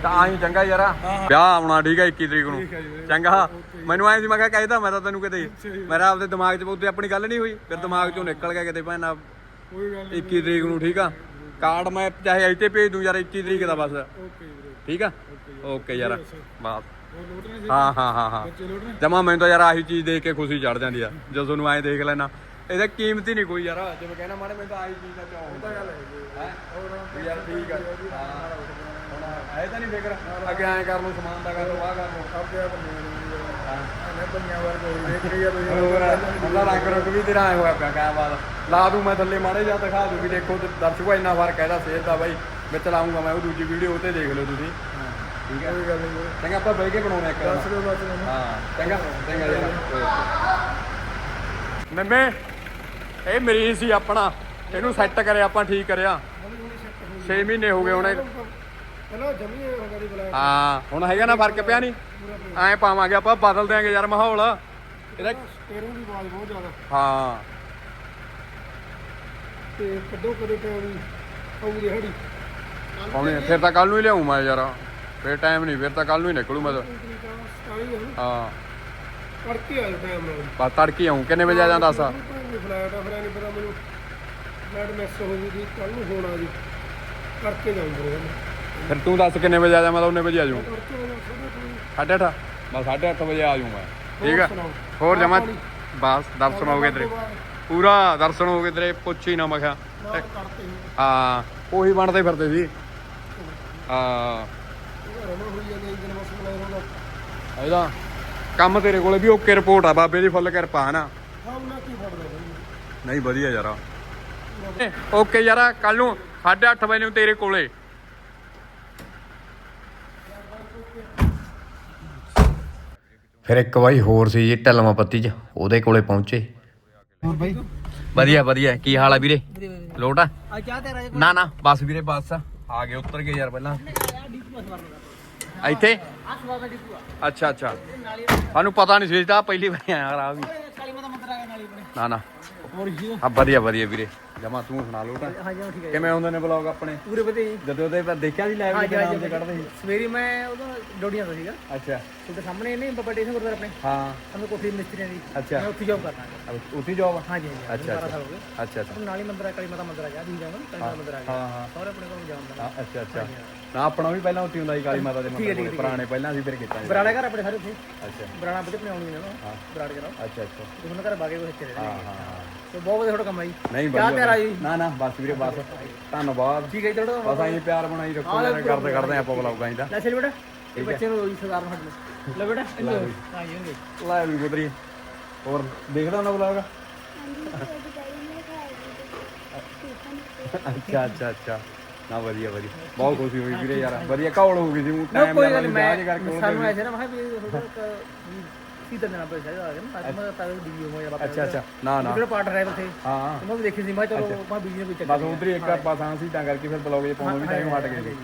ਤਾਂ ਆਈ ਚੰਗਾ ਯਾਰ। ਵਿਆਹ ਆਉਣਾ ਠੀਕ ਹੈ 21 ਤਰੀਕ ਨੂੰ। ਚੰਗਾ। ਮੈਨੂੰ ਐਂ ਸੀ ਮੈਂ ਕਿਹਾ ਕਹਿਦਾ ਮੈਂ ਤਾਂ ਤੈਨੂੰ ਕਿਤੇ। ਮੇਰਾ ਆਪਦੇ ਦਿਮਾਗ 'ਚ ਉੱਤੇ ਆਪਣੀ ਗੱਲ ਨਹੀਂ ਹੋਈ। ਫਿਰ ਦਿਮਾਗ 'ਚੋਂ ਨਿਕਲ ਗਿਆ ਕਿਤੇ ਭੈਣਾ। ਕੋਈ ਗੱਲ 21 ਤਰੀਕ ਨੂੰ ਠੀਕ ਆ? ਕਾਰਡ ਮੈਂ ਚਾਹੇ ਇੱਥੇ ਭੇਜ ਦੂੰ ਯਾਰ 21 ਤਰੀਕ ਦਾ ਬਸ। ਓਕੇ ਵੀਰੇ। ਠੀਕ ਆ? ਓਕੇ ਯਾਰ। ਬਾਤ ਹਾਂ ਹਾਂ ਹਾਂ ਹਾਂ। ਜਮਾ ਮੈਨੂੰ ਤਾਂ ਯਾਰ ਆਹੀ ਚੀਜ਼ ਦੇਖ ਕੇ ਖੁਸ਼ੀ ਚੜ ਜਾਂਦੀ ਆ। ਜਦੋਂ ਤੁਹਾਨੂੰ ਐਂ ਦੇਖ ਲੈਣਾ ਇਹਦਾ ਕੀਮਤ ਹੀ ਨਹੀਂ ਕੋਈ ਯਾਰ। ਜਿਵੇਂ ਕਹਿਣਾ ਮਾੜੇ ਮੈਨੂੰ ਤਾਂ ਆਹੀ ਚੀਜ਼ ਦਾ ਚਾਹ ਹੁੰਦਾ ਗੱਲ ਹੈ? ਯਾਰ ਠੀਕ ਆ। ਹਾਂ। ਐ ਤਾਂ ਨਹੀਂ ਫਿਕਰ। ਅੱਗੇ ਐਂ ਕਰ ਲਓ ਸਮਾਨ ਦਾ ਕਰ ਲਓ ਆਹ ਕਰ ਲਓ। ਸਭ ਦੇ ਬੰਦੇ ਨੇ ਹਾਂ ਮੈਂ ਬੰਨਿਆ ਵਾਰ ਕੋਈ ਦੇਖ ਰਹੀ ਆ ਤੁਸੀਂ ਹੋਰ ਉਹਦਾ ਰੰਗ ਰੁੰਗ ਵੀ ਤੇਰਾ ਐ ਹੋਇਆ ਪਿਆ ਕਿਆ ਬਾਤ ਲਾ ਦੂੰ ਮੈਂ ਥੱਲੇ ਮਾੜੇ ਜਾਂ ਦਿਖਾ ਦੂੰ ਵੀ ਦੇਖੋ ਤੇ ਦਰਸ਼ਕੋ ਇੰਨਾ ਫ਼ਰਕ ਹੈ ਇਹਦਾ ਸਿਹਤ ਦਾ ਬਾਈ। ਮੈਂ ਚਲਾਉਂਗਾ ਮੈਂ ਉਹ ਦੂਜੀ ਵੀਡੀਓ ਉਹ ਤੇ ਦੇਖ ਲਓ ਤੁਸੀਂ। ਠੀਕ ਹੈ? ਕੋਈ ਗੱਲ ਨਹੀਂ ਚੰਗਾ ਆਪਾਂ ਬਹਿ ਕੇ ਬਣਾਉਣਾ ਇੱਕ ਹਾਂ ਚੰਗਾ ਚੰਗਾ ਯਾਰ ਨੰਮੇ ਇਹ ਮਰੀਜ਼ ਸੀ ਆਪਣਾ। ਇਹਨੂੰ ਸੈੱਟ ਕਰਿਆ ਆਪਾਂ ਠੀਕ ਕਰਿਆ। 6 ਮਹੀਨੇ ਹੋ ਗਏ ਹੁਣ ਚਲੋ ਜਮੀ ਹੋ ਗਈ ਬੁਲਾ ਹਾਂ ਹੁਣ ਹੈਗਾ ਨਾ ਫ਼ਰਕ ਪਿਆ ਨਹੀਂ ਐਂ ਪਾਵਾਂਗੇ ਆਪਾਂ ਬਦਲ ਦਿਆਂਗੇ ਯਾਰ ਮਾਹੌਲ। ਇਹਦਾ ਤੇਰੂ ਦੀ ਆਵਾਜ਼ ਬਹੁਤ ਜ਼ਿਆਦਾ। ਹਾਂ। ਤੇ ਕੱਢੋ ਕਦੇ ਟਾਈਮ ਆਉ ਦਿਹਾੜੀ ਪਾਉਣੇ ਫਿਰ ਤਾਂ ਕੱਲ ਨੂੰ ਹੀ ਲਿਆਉਂ ਮੈਂ ਯਾਰ। ਫਿਰ ਟਾਈਮ ਨਹੀਂ ਫਿਰ ਤਾਂ ਕੱਲ ਨੂੰ ਹੀ ਨਿਕਲੂ ਮੈਂ ਤਾਂ। ਹਾਂ। ਕਰਕੇ ਆਇਆ ਟਾਈਮ ਨਾਲ। ਬਸ ਤੜਕੇ ਆਉਂ ਕਿੰਨੇ ਵਜੇ ਆ ਜਾਂਦਾ ਨਹੀਂ ਫਲੈਟ ਆ ਫਿਰ ਨਹੀਂ ਪਤਾ ਮੈਨੂੰ। ਫਲੈਟ ਮਿਸ ਹੋ ਗਈ ਕੱਲ ਨੂੰ ਹੋਣਾ ਜੀ। ਕਰਕੇ ਜਾਊਂਗਾ ਫਿਰ ਤੂੰ ਦੱਸ ਕਿੰਨੇ ਵਜੇ ਆ ਜਾ ਮੈਂ ਤਾਂ ਉਹਨੇ ਵਜੇ ਆ ਜਾਊਂ। ਸਾਢੇ ਅੱਠ ਸਾਢੇ ਅੱਠ ਵਜੇ ਆ ਜਾਊਂ ਮੈਂ। ਠੀਕ ਹੈ ਹੋਰ ਜਮਾ ਬਸ ਦਰਸ਼ਨ ਹੋ ਗਏ ਤੇਰੇ। ਪੂਰਾ ਦਰਸ਼ਨ ਹੋ ਗਏ ਤੇਰੇ ਪੁੱਛ ਹੀ ਨਾ ਮੈਂ ਕਿਹਾ। ਹਾਂ ਉਹੀ ਬਣਦੇ ਫਿਰਦੇ ਸੀ। ਹਾਂ। ਇਹਦਾ ਕੰਮ ਤੇਰੇ ਕੋਲੇ ਵੀ ਓਕੇ ਰਿਪੋਰਟ ਆ ਬਾਬੇ ਦੀ ਫੁੱਲ ਕਿਰਪਾ ਨਾ ਨਹੀਂ ਵਧੀਆ ਯਾਰਾ। ਓਕੇ ਯਾਰਾ ਕੱਲ ਨੂੰ 8:30 ਵਜੇ ਨੂੰ ਤੇਰੇ ਕੋਲੇ। ਫਿਰ ਇੱਕ ਵਾਰੀ ਹੋਰ ਸੀ ਜੀ ਢਲਮਾ ਪੱਤੀ ਚ ਉਹਦੇ ਕੋਲੇ ਪਹੁੰਚੇ। ਹੋਰ ਬਾਈ? ਵਧੀਆ ਵਧੀਆ। ਕੀ ਹਾਲ ਆ ਵੀਰੇ? ਲੋਟ ਆ? ਆ ਚਾਹ ਤੇ ਰਾਜੇ ਨਾ ਨਾ ਬਸ ਵੀਰੇ ਬਸ। ਆ ਗਏ ਉੱਤਰ ਗਏ ਯਾਰ ਪਹਿਲਾਂ। ਇੱਥੇ? ਆ ਸਵਾਦ ਦਾ ਡਿਪੂ ਆ। ਅੱਛਾ ਅੱਛਾ। ਸਾਨੂੰ ਪਤਾ ਨਹੀਂ ਸੀ ਤਾਂ ਪਹਿਲੀ ਵਾਰ ਆਇਆ ਯਾਰ ਆ ਵੀ। ਕਾਲੀ ਮਾਤਾ ਮੰਦਰ ਆ ਗਿਆ ਨਾਲੀ ਆਪਣੇ ਨਾ ਨਾ। ਹੋਰ ਜੀ ਆ ਵਧੀਆ ਵਧੀਆ ਵੀਰੇ। ਜਮਾ ਤੂੰ ਸੁਣਾ ਲੋਟਾ ਹਾਂ ਜੀ ਠੀਕ ਹੈ ਕਿਵੇਂ ਆਉਂਦੇ ਨੇ ਬਲੌਗ ਆਪਣੇ? ਪੂਰੇ ਵਧੀਆ ਜੀ। ਜਦੋਂ ਉਹਦੇ ਪਰ ਦੇਖਿਆ ਸੀ ਲਾਈਵ ਦੇ ਨਾਮ ਤੇ ਕੱਢਦੇ ਸੀ? ਸਵੇਰੀ ਮੈਂ ਉਹਦਾ ਡੋਡੀਆਂ ਤੋਂ ਸੀਗਾ। ਅੱਛਾ। ਤੁਹਾਡੇ ਸਾਹਮਣੇ ਨਹੀਂ ਬੱਬਾ ਟੇਸ਼ਨ ਗੁਰਦੁਆਰਾ ਆਪਣੇ। ਹਾਂ। ਸਾਨੂੰ ਕੋਠੀ ਦੇ ਮਿਸਤਰੀਆਂ ਦੀ ਅੱਛਾ। ਮੈਂ ਉੱਥੇ ਜੌਬ ਕਰਦਾ ਅਬ ਉੱਥੇ ਜੋਬ ਹਾਂ ਜੀ ਅੱਛਾ 12 ਸਾਲ ਹੋ ਗਏ। ਅੱਛਾ ਅੱਛਾ। ਨਾਲ ਹੀ ਮੰਦਰ ਕਾਲੀ ਮਾਤਾ ਮੰਦਰ ਗਿਆ ਜੀ ਜਾਵਾਂਗੇ ਕਾਲੀ ਮੰਦਰ ਗਿਆ। ਹਾਂ ਹਾਂ। ਸਾਰੇ ਆਪਣੇ ਕੋਲ ਜਾਉਂਦਾ ਹਾਂ, ਅੱਛਾ ਅੱਛਾ। ਨਾ ਆਪਣਾ ਵੀ ਪਹਿਲਾਂ ਉੱਥੇ ਹੁੰਦਾ ਸੀ ਕਾਲੀ ਮਾਤਾ ਦੇ ਮੰਦਰ। ਪੁਰਾਣੇ ਪਹਿਲਾਂ ਅਸੀਂ ਫਿਰ ਕੀਤਾ ਬਰਾੜਾ ਘਰ ਆਪਣੇ ਸਾਰੇ ਉੱਥੇ। ਅੱਛਾ। ਬਰਾੜਾ ਬਦੇ ਬਣਾਉਣੀ ਨੇ ਨਾ। ਹਾਂ। ਬਰਾੜ ਕੇ ਨਾ ਅੱਛਾ ਅੱਛਾ। ਤੇ ਉਹਨਾਂ ਘਰ ਬਾਗੇ ਕੋਲ ਇੱਥੇ ਰਹਿੰਦੇ ਹਾਂ ਹਾਂ। ਤੇ ਬਹੁਤ ਵਧੀਆ ਤੁਹਾਡਾ ਕੰਮ ਆ ਜੀ। ਨਹੀਂ ਵਧੀਆ। ਪਿਆਰਾ ਜੀ। ਨਾ ਨਾ ਬਸ ਵੀਰੇ ਬਸ। ਧੰਨਵਾਦ। ਠੀਕ ਹੈ ਜੀ ਤੁਹਾਡਾ ਬਸ ਐਂ ਪਿਆਰ ਬਣਾਈ ਰੱਖੋ ਯਾਰ ਕਰਦੇ ਕਰਦੇ ਆਪਾਂ ਬਲੌਗਾਂ ਦਾ। ਲੈ ਚਲ ਬੇਟਾ। ਇਹ ਬੱਚੇ ਨੂੰ ਰੋਈ ਸਰਦਾਰ ਨੂੰ ਲੈ ਬੇਟਾ ਇੰਨੇ ਹਾਂ ਜੀ ਲੈ ਵੀ ਗੁਦਰੀ ਹੋਰ ਦੇਖਦਾ ਹੁੰਦਾ ਬਲੌਗ? ਅੱਛਾ ਅੱਛਾ ਅੱਛਾ। ਨਾ ਵਧੀਆ ਵਧੀਆ। ਬਹੁਤ ਖੁਸ਼ੀ ਹੋਈ ਵੀਰੇ ਯਾਰ। ਵਧੀਆ ਕੌਲ ਹੋ ਗਈ ਸੀ ਨਾ ਟਾਈਮ ਨਾਲ ਮੈਂ ਕਰਕੇ ਸਾਨੂੰ ਐਸੇ ਨਾ ਮੈਂ ਕਿਹਾ ਵੀ ਕੀ ਦੇਣਾ ਪੈਸਾ ਆ ਗਿਆ ਨਾ ਅੱਜ ਮੈਂ ਤਾਂ ਵੀਡੀਓ ਹੋ ਜਾ ਅੱਛਾ ਅੱਛਾ ਨਾ ਨਾ ਜਿਹੜਾ ਪਾਰਟ ਡਰਾਈਵਰ ਥੇ ਹਾਂ ਮੈਂ ਵੀ ਦੇਖੀ ਸੀ ਮੈਂ ਚਲੋ ਮੈਂ ਵੀਡੀਓ ਵਿੱਚ ਬਸ ਉਧਰ ਇੱਕ ਆਪਾਂ ਸਾਂ ਸੀ ਤਾਂ ਕਰਕੇ ਫਿਰ ਬਲੌਗ ਜੇ ਪਾਉਣ ਵੀ ਟਾਈਮ ਹਟ ਗਏ ਸੀ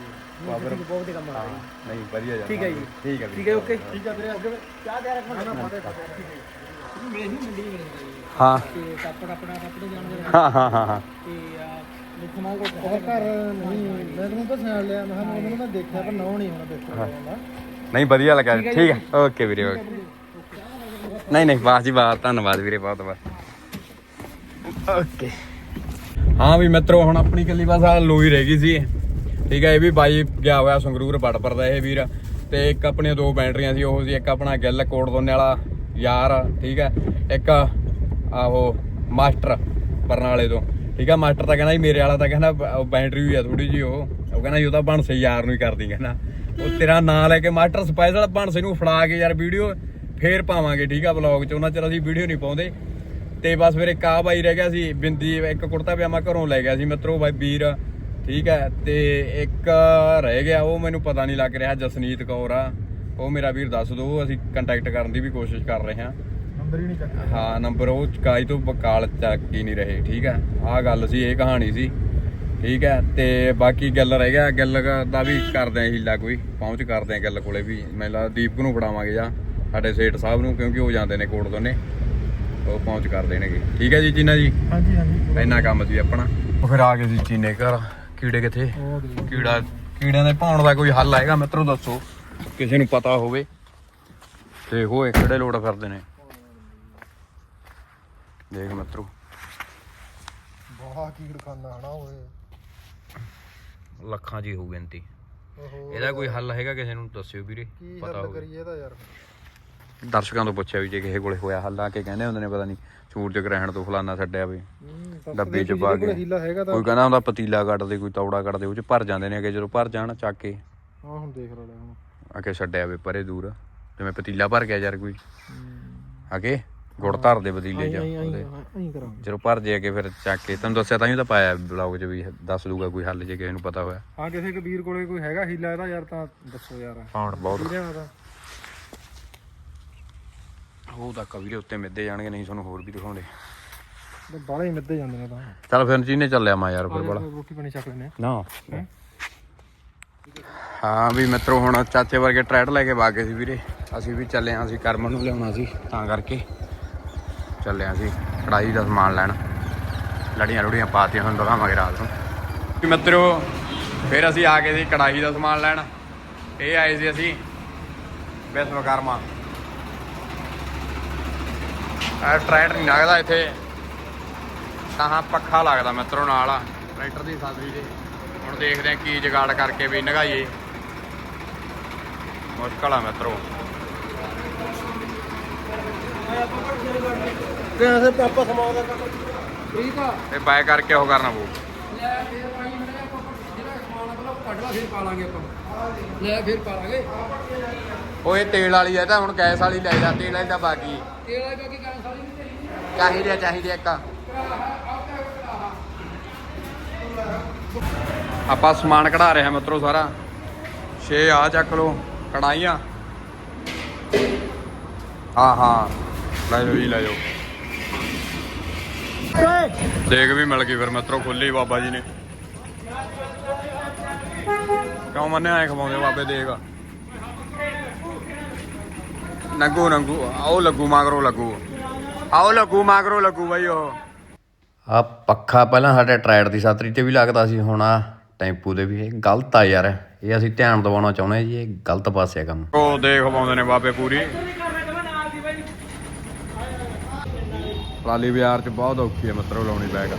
ਬਹੁਤ ਵਧੀਆ ਕੰਮ ਆ ਨਹੀਂ ਵਧੀਆ ਯਾਰ ਠੀਕ ਹੈ ਜੀ। ਠੀਕ ਹੈ ਠੀਕ ਹੈ ਓਕੇ ਠੀਕ ਹੈ ਵੀਰੇ ਓਕੇ ਚਾਹ ਤਿਆਰ ਰੱਖਣਾ ਨਾ ਪਾਉਂਦੇ ਮੇਰੀ ਮੰਡੀ ਮੇਰੀ ਹਾਂ ਤੇ ਕਾਪੜ ਆਪਣਾ ਕੱਪੜੇ ਜਾਣਦੇ ਹਾਂ ਹਾਂ ਹਾਂ ਹਾਂ ਤੇ ਲਿਖਣਾ ਕੋ ਉਹ ਘਰ ਨਹੀਂ ਮੈਂ ਤੈਨੂੰ ਤਾਂ ਸਿਆਣ ਲਿਆ ਮੈਂ ਮੈਨੂੰ ਮੈਂ ਦੇਖਿਆ ਪਰ ਨੌ ਨਹੀਂ ਹੋਣਾ ਦੇਖੋ ਨਹੀਂ ਵਧੀਆ ਲੱਗਾ ਠੀਕ ਹੈ ਓਕੇ ਵੀਰੇ ਓਕੇ ਨਹੀਂ ਨਹੀਂ ਬਾਸ ਜੀ ਬਾਸ ਧੰਨਵਾਦ ਵੀਰੇ ਬਹੁਤ ਬਹੁਤ। ਓਕੇ ਹਾਂ ਵੀ ਮਿੱਤਰੋ ਹੁਣ ਆਪਣੀ ਕੱਲੀ ਬਸ ਆ ਲੋਈ ਰਹਿ ਗਈ ਸੀ। ਠੀਕ ਹੈ ਇਹ ਵੀ ਬਾਈ ਗਿਆ ਹੋਇਆ ਸੰਗਰੂਰ ਬੜਪਰ ਦਾ ਇਹ ਵੀਰ। ਤੇ ਇੱਕ ਆਪਣੀਆਂ ਦੋ ਬੈਟਰੀਆਂ ਸੀ ਉਹ ਸੀ ਇੱਕ ਆਪਣਾ ਗਿੱਲ ਕੋਟ ਦੋਨੇ ਵਾਲਾ ਯਾਰ ਠੀਕ ਹੈ ਇੱਕ ਆਹੋ ਮਾਸਟਰ ਬਰਨਾਲੇ ਤੋਂ। ਠੀਕ ਹੈ ਮਾਸਟਰ ਤਾਂ ਕਹਿੰਦਾ ਜੀ ਮੇਰੇ ਵਾਲਾ ਤਾਂ ਕਹਿੰਦਾ ਉਹ ਬੈਟਰੀ ਵੀ ਆ ਥੋੜੀ ਜੀ ਉਹ। ਉਹ ਕਹਿੰਦਾ ਜੀ ਉਹਦਾ ਬਣਸੇ ਯਾਰ ਨੂੰ ਹੀ ਕਰਦੀ ਕਹਿੰਦਾ। ਉਹ ਤੇਰਾ ਨਾਂ ਲੈ ਕੇ ਮਾਸਟਰ ਸਪੈਸ਼ਲ ਬਣਸੇ ਨੂੰ ਫੜਾ ਕੇ ਯਾਰ ਵੀਡੀਓ। ਫੇਰ ਪਾਵਾਂਗੇ ਠੀਕ ਆ ਵਲੌਗ 'ਚ। ਉਹਨਾਂ ਚਿਰ ਅਸੀਂ ਵੀਡੀਓ ਨਹੀਂ ਪਾਉਂਦੇ। ਤੇ ਬਸ ਫਿਰ ਇੱਕ ਆ ਬਾਈ ਰਹਿ ਗਿਆ ਸੀ ਬਿੰਦੀ ਇੱਕ ਕੁੜਤਾ ਪਜਾਮਾ ਘਰੋਂ ਲੈ ਗਿਆ ਸੀ ਮਿੱਤਰੋ ਬਾਈ ਵੀਰ ਠੀਕ ਹੈ ਤੇ ਇੱਕ ਰਹਿ ਗਿਆ ਉਹ ਮੈਨੂੰ ਪਤਾ ਨਹੀਂ ਲੱਗ ਰਿਹਾ ਜਸਨੀਤ ਕੌਰ ਆ। ਉਹ ਮੇਰਾ ਵੀਰ ਦੱਸ ਦਿਓ ਅਸੀਂ ਕੰਟੈਕਟ ਕਰਨ ਦੀ ਵੀ ਕੋਸ਼ਿਸ਼ ਕਰ ਰਹੇ ਹਾਂ। ਨੰਬਰ ਹੀ ਨਹੀਂ ਚੱਕਦਾ ਹਾਂ ਨੰਬਰ ਉਹ ਚਕਾਈ ਤੋਂ ਬਕਾਲ ਚੱਕ ਹੀ ਨਹੀਂ ਰਹੇ ਠੀਕ ਹੈ ਆਹ ਗੱਲ ਸੀ ਇਹ ਕਹਾਣੀ ਸੀ ਠੀਕ ਹੈ ਤੇ ਬਾਕੀ ਗੱਲ ਰਹਿ ਗਿਆ ਗੱਲ ਦਾ ਵੀ ਕਰਦੇ ਆ ਹੀਲਾ ਕੋਈ ਪਹੁੰਚ ਕਰਦੇ ਆ ਗੱਲ ਕੋਲੇ ਵੀ। ਮੈਨੂੰ ਲੱਗਦਾ ਦੀਪਕ ਨੂੰ ਫੜਾਵਾਂਗੇ ਜਾਂ। ਸਾਡੇ ਸੇਠ ਸਾਹਿਬ ਨੂੰ ਕਿਉਂਕਿ ਉਹ ਜਾਂਦੇ ਨੇ ਕੋਟ ਦੋਨੇ। ਉਹ ਪਹੁੰਚ ਕਰ ਦੇਣਗੇ ਠੀਕ ਹੈ ਜੀ ਚੀਨਾ ਜੀ? ਹਾਂਜੀ ਹਾਂਜੀ। ਇੰਨਾ ਕੰਮ ਸੀ ਆਪਣਾ। ਉਹ ਫਿਰ ਆ ਗਏ ਸੀ ਚੀਨੇ ਘਰ। ਕੀੜੇ ਕਿੱਥੇ? ਕੀੜਾ ਕੀੜਿਆਂ ਦੇ ਭਾਉਣ ਦਾ ਕੋਈ ਹੱਲ ਹੈਗਾ ਮਿੱਤਰੋ ਦੱਸੋ। ਕਿਸੇ ਨੂੰ ਪਤਾ ਹੋਵੇ। ਤੇ ਹੋਏ ਕਿਹੜੇ ਲੋੜ ਫਿਰਦੇ ਨੇ? ਦੇਖ ਮਿੱਤਰੋ। ਬਹੁਤ ਕੀੜ ਖਾਨਾ ਹਨਾ ਓਏ। ਲੱਖਾਂ ਜੀ ਹੋ ਗਿਣਤੀ। ਇਹਦਾ ਕੋਈ ਹੱਲ ਹੈਗਾ ਕਿਸੇ ਨੂੰ? ਦੱਸਿਓ ਵੀਰੇ। ਕੀ ਪਤਾ ਹੱਲ ਹੋਵੇ। ਕਰੀਏ ਇਹਦਾ ਯਾਰ। ਦਰਸ਼ਕਾਂ ਤੋਂ ਪੁੱਛਿਆ ਵੀ ਜੇ ਕਿਸੇ ਕੋਲੇ ਹੋਇਆ ਹੱਲ ਆ ਕੇ ਕਹਿੰਦੇ ਹੁੰਦੇ ਨੇ ਪਤਾ ਨਹੀਂ ਸੂਰਜ ਗ੍ਰਹਿਣ ਤੋਂ ਫਲਾਨਾ ਛੱਡਿਆ ਵੀ। ਡੱਬੇ 'ਚ ਪਾ ਕੇ। ਕੋਈ ਕਹਿੰਦਾ ਹੁੰਦਾ ਪਤੀਲਾ ਕੱਢਦੇ ਕੋਈ ਤੌੜਾ ਕੱਢਦੇ ਉਹ 'ਚ ਭਰ ਜਾਂਦੇ ਨੇ ਅਗੇ ਜਦੋਂ ਭਰ ਜਾਣ ਚੱਕ ਕੇ। ਹਾਂ ਹੁਣ ਦੇਖ ਲਓ ਹੁਣ। ਅਗੇ ਛੱਡਿਆ ਵੇ ਪਰੇ ਦੂਰ। ਜਿਵੇਂ ਪਤੀਲਾ ਭਰ ਗਿਆ ਯਾਰ ਕੋਈ। ਅਗੇ ਗੁੜ ਧਰ ਦੇ ਪਤੀਲੇ ਚ ਜਦੋਂ ਭਰ ਜੇ ਕੇ ਫਿਰ ਚੱਕ ਕੇ ਤੈਨੂੰ ਦੱਸਿਆ ਤਾਂ ਹੀ ਤਾਂ ਪਾਇਆ ਬਲੌਗ 'ਚ ਵੀ ਦੱਸ ਦੂਗਾ ਕੋਈ ਹੱਲ ਜੇ ਕਿਸੇ ਨੂੰ ਪਤਾ ਹੋਇਆ। ਹਾਂ ਕਿਸੇ ਕਬੀਰ ਕੋਲੇ ਕੋਈ ਹੈਗਾ ਹੀਲਾ ਇਹਦਾ ਯਾਰ ਤਾਂ ਦੱਸੋ ਯਾਰ। ਪਾਉਣ ਬਹੁਤ। ਉਹ ਤਾਂ ਕਵੀ ਦੇ ਉੱਤੇ ਮਿੱਦੇ ਜਾਣਗੇ ਨਹੀਂ ਤੁਹਾਨੂੰ ਹੋਰ ਵੀ ਦਿਖਾਉਂਦੇ। ਬਾਲੇ ਹੀ ਮਿੱਦੇ ਜਾਂਦੇ ਨੇ ਤਾਂ। ਚੱਲ ਫਿਰ ਚੀਨੇ ਚੱਲਿਆ ਮੈਂ ਯਾਰ ਫਿਰ ਬੜਾ। ਰੋਟੀ ਪਾਣੀ ਛਕ ਲੈਨੇ ਨਾ। ਹਾਂ? ਵੀ ਮਿੱਤਰੋ ਹੁਣ ਚਾਚੇ ਵਰਗੇ ਟਰੈਟ ਲੈ ਕੇ ਵਾਗੇ ਸੀ ਵੀਰੇ। ਅਸੀਂ ਵੀ ਚੱਲੇ ਹਾਂ ਅਸੀਂ ਕਰਮਨ ਨੂੰ ਲਿਆਉਣਾ ਸੀ ਤਾਂ ਕਰਕੇ ਚੱਲੇ ਹਾਂ ਅਸੀਂ ਕੜਾਈ ਦਾ ਸਮਾਨ ਲੈਣ। ਲੜੀਆਂ ਲੁੜੀਆਂ ਪਾਤੀਆਂ ਹੁਣ ਦਿਖਾਵਾਂਗੇ ਰਾਤ ਨੂੰ। ਵੀ ਮਿੱਤਰੋ ਫਿਰ ਅਸੀਂ ਆ ਗਏ ਸੀ ਕੜਾਈ ਦਾ ਸਮਾਨ ਲੈਣ। ਇਹ ਆਏ ਸੀ ਅਸੀਂ ਵਿਸ਼ਵਕਰਮਾ। ਟਰੈਟ ਨਹੀਂ ਲੱਗਦਾ ਇੱਥੇ। ਤਾਂ ਪੱਖਾ ਲੱਗਦਾ ਮਿੱਤਰੋ ਨਾਲ। ਟਰੈਕਟਰ ਦੀ ਸਾਦਰੀ ਦੇ ਹੁਣ ਦੇਖਦੇ ਆ ਕੀ ਜਗਾੜ ਕਰਕੇ ਵੀ ਨਗਾਈਏ। ਮੁਸ਼ਕਲ ਆ ਮਿੱਤਰੋ। ਤੇ ਐਸੇ ਪਾਪਾ ਸਮਾਉਂਦਾ ਠੀਕ ਆ। ਤੇ ਬਾਏ ਕਰਕੇ ਉਹ ਕਰਨਾ ਪਊ? ਲੈ ਫੇਰ ਪਾਈ ਮੜਿਆ ਜਿਹੜਾ ਸਮਾਨ ਆ ਪਹਿਲਾਂ ਕੱਢ ਲਾ ਫੇਰ ਪਾ ਲਾਂਗੇ ਆਪਾਂ। ਲੈ ਫੇਰ ਪਾ ਲਾਂਗੇ। ਉਹ ਇਹ ਤੇਲ ਵਾਲੀ ਆ ਤਾਂ ਹੁਣ ਗੈਸ ਵਾਲੀ ਲੈ ਜਾ ਤੇਲ ਵਾਲੀ ਤਾਂ ਬਾਕੀ ਤੇਲ ਆ ਬਾਕੀ ਕਰਨ ਸਾਰੀ ਨਹੀਂ ਤੇਰੀ ਚਾਹੀਦੀ ਆ ਚਾਹੀਦੀ ਆ ਇੱਕ। ਆਪਾਂ ਸਮਾਨ ਕਢਾ ਰਹੇ ਹਾਂ ਮਿੱਤਰੋ ਸਾਰਾ। 6 ਆ ਚੱਕ ਲੋ ਕੜਾਈਆਂ ਹਾਂ ਹਾਂ ਲੈ ਲਓ ਜੀ ਲੈ ਜਾਓ। ਦੇਖ ਵੀ ਮਿਲ ਗਈ ਫਿਰ ਮਿੱਤਰੋ ਖੁੱਲੀ ਬਾਬਾ ਜੀ ਨੇ। ਕਿਉਂ ਮੰਨੇ ਆਏ ਖਵਾਉਂਦੇ ਬਾਬੇ ਦੇਖ। ਨੰਗੂ ਨੰਗੂ ਆਓ ਲੱਗੂ ਮਾਗਰੋ ਲੱਗੂ ਆਓ ਲੱਗੂ ਮਾਗਰੋ ਲੱਗੂ ਬਾਈ ਉਹ ਆ ਪੱਖਾ ਪਹਿਲਾਂ ਸਾਡੇ ਟਰੈਡ ਦੀ ਸਾਤਰੀ ਤੇ ਵੀ ਲੱਗਦਾ ਸੀ ਹੁਣ ਆ ਟੈਂਪੂ ਦੇ ਵੀ ਇਹ ਗਲਤ ਆ ਯਾਰ ਇਹ ਅਸੀਂ ਧਿਆਨ ਦਿਵਾਉਣਾ ਚਾਹੁੰਦੇ ਹਾਂ ਜੀ ਇਹ ਗਲਤ ਪਾਸੇ ਆ ਕੰਮ ਉਹ ਦੇਖ ਪਾਉਂਦੇ ਨੇ ਬਾਬੇ ਪੂਰੀ ਲਾਲੀ ਬਾਜ਼ਾਰ ਚ ਬਹੁਤ ਔਖੀ ਹੈ ਮਤਰੋ ਲਾਉਣੀ ਬੈਗ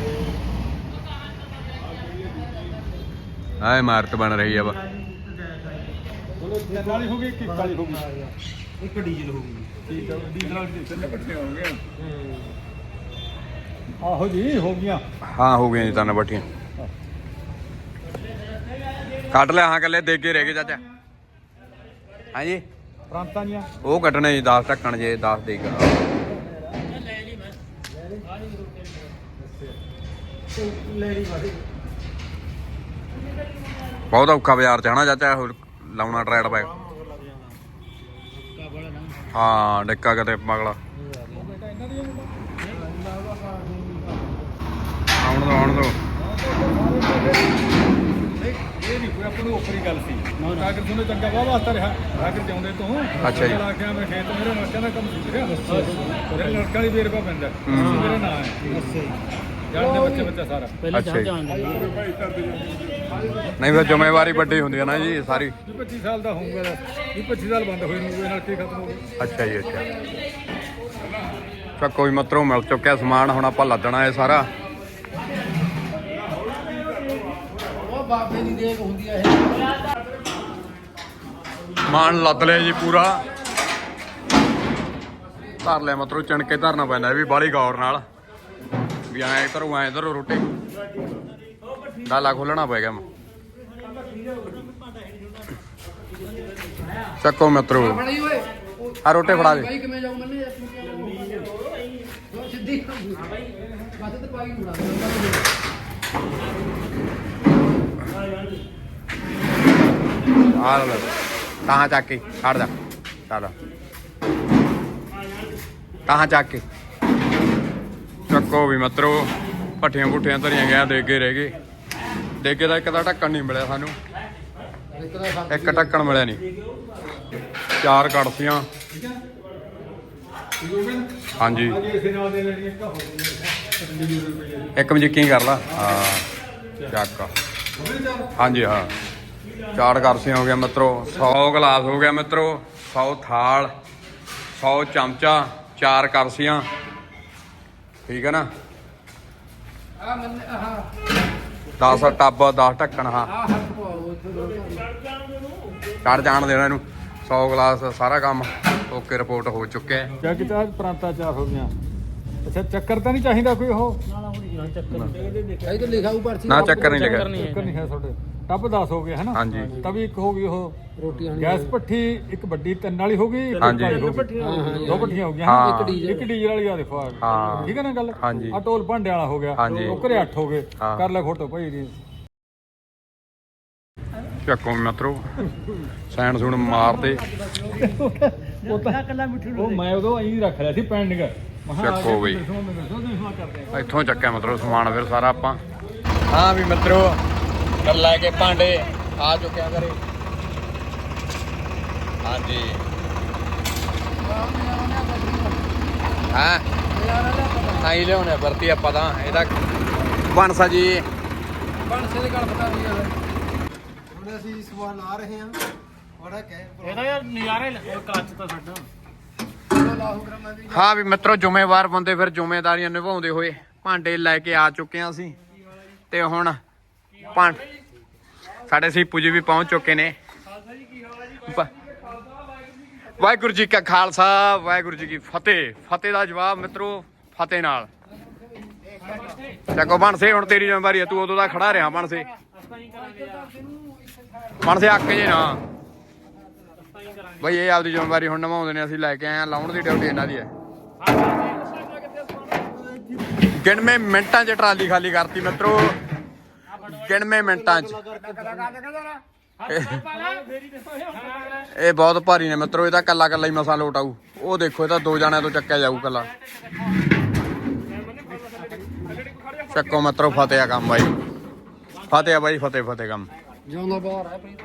ਆਏ ਇਮਾਰਤ ਬਣ ਰਹੀ ਆ ਵਾ ਵਾਲੀ ਹੋ ਗਈ ਇੱਕ ਵਾਲੀ ਹੋ ਗਈ ਇੱਕ ਡੀਜ਼ਲ ਹੋ ਗਈ। ਠੀਕ ਆ ਡੀਜ਼ਲ ਵਾਲੀ ਤਿੰਨ ਇਕੱਠੇ ਹੋ। ਗਏ ਆਹੋ ਜੀ ਹੋ ਗਈਆਂ। ਹਾਂ ਹੋ ਗਈਆਂ ਜੀ ਤਿੰਨ ਬੱਠੀਆਂ। ਕੱਢ ਲਿਆ ਹਾਂ ਕੱਲੇ ਦੇਗੇ ਰਹਿ ਗਏ ਚਾਚਾ। ਹਾਂਜੀ? ਪ੍ਰਾਂਤਾਂ ਦੀਆਂ। ਉਹ ਕੱਢਣੇ ਜੀ 10 ਢੱਕਣ ਜੇ 10 ਦੇ ਬਹੁਤ ਔਖਾ ਬਾਜ਼ਾਰ ਚ ਹਨਾ ਚਾਚਾ ਲਾਉਣਾ ਟਰੈਡ ਬੈਗ ਹਾਂ ਡਿੱਕਾ ਕਿਤੇ ਮਗਲਾ। ਆਉਣ ਦੋ ਆਉਣ ਦੋ। ਇਹ ਨਹੀਂ ਕੋਈ ਆਪਾਂ ਨੂੰ ਉੱਪਰੀ ਗੱਲ ਸੀ। ਰਾਗਰ ਤੁਹਾਨੂੰ ਚੰਗਾ ਬਹੁਤ ਵਾਸਤਾ ਰਿਹਾ। ਰਾਗਰ ਚਾਉਂਦੇ ਤੋਂ। ਅੱਛਾ ਜੀ। ਆ ਗਿਆ ਮੈਂ ਖੇਤ ਮੇਰੇ ਨਲਕਿਆਂ ਦਾ ਕੰਮ ਸਿੱਖ ਰਿਹਾ। ਮੇਰੇ ਨਲਕਿਆਂ ਦੀ ਵੇਰਵਾ ਪੈਂਦਾ। ਮੇਰੇ ਨਾਂ ਹੈ। ਜਾਣਦੇ ਬੱਚੇ ਬੱਚਾ ਸਾਰਾ। ਅੱਛਾ ਜੀ। ਨਹੀਂ ਫਿਰ ਜ਼ਿੰਮੇਵਾਰੀ ਵੱਡੀ ਹੁੰਦੀ ਹੈ ਨਾ ਜੀ ਸਾਰੀ। 25 ਸਾਲ ਦਾ ਹੋਊਗਾ 25 ਸਾਲ ਬੰਦ ਹੋਏ ਨੂੰ ਇਹ ਨਲਕੇ ਖਤਮ ਹੋ ਅੱਛਾ ਜੀ ਅੱਛਾ। ਤਾਂ ਕੋਈ ਮਤਰੋਂ ਮਿਲ ਚੁੱਕਿਆ ਸਮਾਨ ਹੁਣ ਆਪਾਂ ਲੱਦਣਾ ਹੈ ਸਾਰਾ। ਉਹ ਬਾਬੇ ਦੀ ਦੇਖ ਹੁੰਦੀ ਆ ਇਹ ਸਮਾਨ ਲੱਦ ਲਿਆ ਜੀ ਪੂਰਾ। ਧਰ ਲਿਆ ਮਤਰੋ ਚਣਕੇ ਧਰਨਾ ਪੈਂਦਾ ਇਹ ਵੀ ਬਾਲੀ ਗੌਰ ਨਾਲ। ਵੀ ਐ ਇਧਰੋਂ ਐ ਇਧਰੋਂ ਰੋਟੀ। ਡਾਲਾ ਖੋਲਣਾ ਪਏਗਾ ਚੱਕੋ ਮਤਰੋ। ਆ ਰੋਟੇ ਫੜਾ ਦੇ। ਆ ਲੈ ਤਾਂ ਚੱਕ ਕੇ ਛੱਡ ਜਾ। ਚੱਲ। ਤਾਂ ਚੱਕ ਕੇ। ਚੱਕੋ ਵੀ ਮਤਰੋ, ਭੱਠੀਆਂ ਭੁੱਠੀਆਂ ਧਰੀਆਂ ਗਿਆ, ਦੇਗੇ ਰਹਿ ਗਏ। ਦੇਗੇ ਦਾ ਇੱਕ ਦਾ ਢੱਕਣ ਨਹੀਂ ਮਿਲਿਆ ਸਾਨੂੰ। ਇੱਕ ਢੱਕਣ ਮਿਲਿਆ ਨਹੀਂ। ਚਾਰ ਕੜਸੀਆਂ। ਹਾਂਜੀ। ਇੱਕ ਹੋ ਇੱਕ ਮਜਿੱਕੀ ਕਰ ਲਾ। ਹਾਂ, ਚੱਕ। ਹਾਂਜੀ, ਹਾਂ। ਚਾਰ ਕਰਸੀਆਂ ਹੋ ਗਿਆ ਮਿੱਤਰੋ। 100 ਗਲਾਸ ਹੋ ਗਿਆ ਮਿੱਤਰੋ। 100 ਥਾਲ। 100 ਚਮਚਾ। ਚਾਰ ਕਰਸੀਆਂ ਠੀਕ ਹੈ ਨਾ? ਆ ਮੰਨੇ ਆਹ। 10 ਟੱਬ 10 ਢੱਕਣ ਹਾਂ। ਆ ਹੱਥ ਪਵਾਓ ਇੱਥੇ ਦੋ ਚੜ ਜਾਣ ਦੇਣਾ ਇਹਨੂੰ। 100 ਗਲਾਸ ਸਾਰਾ ਕੰਮ ਓਕੇ ਰਿਪੋਰਟ ਹੋ ਚੁੱਕਿਆ ਹੈ। ਜੱਗ ਚਾਹ ਪ੍ਰਾਂਤਾ ਚਾਹ ਹੋ ਗਈਆਂ। ਅੱਛਾ ਚੱਕਰ ਤਾਂ ਨਹੀਂ ਚਾਹੀਦਾ ਕੋਈ ਉਹ? ਇਹ ਤਾਂ ਲਿਖਾ ਉਪਰ ਨਾ ਚੱਕਰ ਨਹੀਂ ਲੱਗਾ ਚੱਕਰ ਨਹੀਂ ਹੈ ਤੁਹਾਡੇ। ਟੱਬ 10 ਹੋ ਗਏ ਹਨਾ ਹਾਂਜੀ ਤਵੀ ਇੱਕ ਹੋ ਗਈ ਉਹ ਰੋਟੀਆਂ ਗੈਸ ਭੱਠੀ ਇੱਕ ਵੱਡੀ ਤਿੰਨ ਵਾਲੀ ਹੋ ਗਈ ਹਾਂਜੀ। ਦੋ ਭੱਠੀਆਂ ਹੋ ਗਈਆਂ। ਇੱਕ ਡੀਜ਼ਲ ਇੱਕ ਡੀਜ਼ਲ ਵਾਲੀ ਆ ਦੇਖੋ ਆ। ਠੀਕ ਹੈ ਨਾ ਗੱਲ। ਆ ਟੋਲ ਭਾਂਡੇ ਵਾਲਾ ਹੋ ਗਿਆ। ਉਹ ਘਰੇ 8 ਹੋ ਗਏ। ਕਰ ਲੈ ਫੋਟੋ ਭਾਈ ਦੀ ਚੱਕੋ ਮਿੱਤਰੋ ਸੈਣ ਸੁਣ ਮਾਰਦੇ ਉਹ ਮੈਂ ਉਦੋਂ ਐਂ ਰੱਖ ਲਿਆ ਸੀ ਪੈਂਡਿੰਗ ਚੱਕੋ ਬਈ। ਇੱਥੋਂ ਚੱਕਿਆ ਮਤਲਬ ਸਮਾਨ ਫਿਰ ਸਾਰਾ ਆਪਾਂ ਹਾਂ ਵੀ ਮਿੱਤਰੋ ਕਰ ਲੈ ਕੇ ਭਾਂਡੇ ਆ ਚੁੱਕਿਆ ਕਰੇ। ਹਾਂਜੀ। ਹਾਂ? ਨਹੀਂ ਲਿਆਉਣੇ ਵਰਤੀ ਆਪਾਂ ਤਾਂ ਇਹਦਾ ਬਣਸਾ ਜੀ। ਹੁਣ ਅਸੀਂ ਸਵਾਲ ਆ ਰਹੇ ਹਾਂ। ਬੜਾ ਕਹਿ ਇਹਦਾ ਯਾਰ ਨਜ਼ਾਰੇ ਕੱਚ ਤਾਂ ਸਾਡਾ ਹਾਂ ਵੀ ਮਿੱਤਰੋ ਜ਼ਿੰਮੇਵਾਰ ਬੰਦੇ ਫਿਰ ਜ਼ਿੰਮੇਵਾਰੀਆਂ ਨਿਭਾਉਂਦੇ ਹੋਏ ਭਾਂਡੇ ਲੈ ਕੇ ਆ ਚੁੱਕੇ ਹਾਂ ਅਸੀਂ। ਤੇ ਹੁਣ ਭਾਂ ਸਾਡੇ ਸੀਪੂ ਜੀ ਵੀ ਪਹੁੰਚ ਚੁੱਕੇ ਨੇ। ਵਾਹਿਗੁਰੂ ਜੀ ਕਾ ਖਾਲਸਾ, ਵਾਹਿਗੁਰੂ ਜੀ ਕੀ ਫਤਿਹ। ਫਤਿਹ ਦਾ ਜਵਾਬ ਮਿੱਤਰੋ, ਫਤਿਹ ਨਾਲ। ਚੱਕੋ ਬਣਸੇ ਹੁਣ ਤੇਰੀ ਜ਼ਿੰਮੇਵਾਰੀ ਹੈ ਤੂੰ ਉਦੋਂ ਦਾ ਖੜਾ ਰਿਹਾ ਬਣਸੇ ਬਣਸੇ ਅੱਕ ਜੇ ਨਾ। ਬਈ ਇਹ ਆਪਦੀ ਜ਼ਿੰਮੇਵਾਰੀ ਹੁਣ ਨਿਭਾਉਂਦੇ ਨੇ, ਅਸੀਂ ਲੈ ਕੇ ਆਏ ਆ ਲਾਉਣ ਦੀ ਡਿਊਟੀ ਇਹਨਾਂ ਦੀ ਹੈ। ਗਿਣਵੇਂ ਮਿੰਟਾਂ 'ਚ ਟਰਾਲੀ ਖਾਲੀ ਕਰਤੀ ਮਿੱਤਰੋ। ਗਿਣਵੇਂ ਮਿੰਟਾਂ 'ਚ। ਇਹ ਬਹੁਤ ਭਾਰੀ ਨੇ ਮਿੱਤਰੋ ਇਹਦਾ ਤਾਂ ਕੱਲਾ ਕੱਲਾ ਹੀ ਮਸਾ ਲੋਟ ਆਊ। ਉਹ ਦੇਖੋ ਇਹਦਾ ਦੋ ਜਣਿਆਂ ਤੋਂ ਚੱਕਿਆ ਜਾਊ ਕੱਲਾ। ਚੱਕੋ ਮਿੱਤਰੋ ਫਤਿਹ ਕੰਮ ਬਾਈ। ਫਤਿਹ ਬਾਈ ਫਤਿਹ ਫਤਿਹ ਕੰਮ। ਜਿਉਂਦਾ ਬਾਹਰ ਹੈ ਪ੍ਰੀਤ।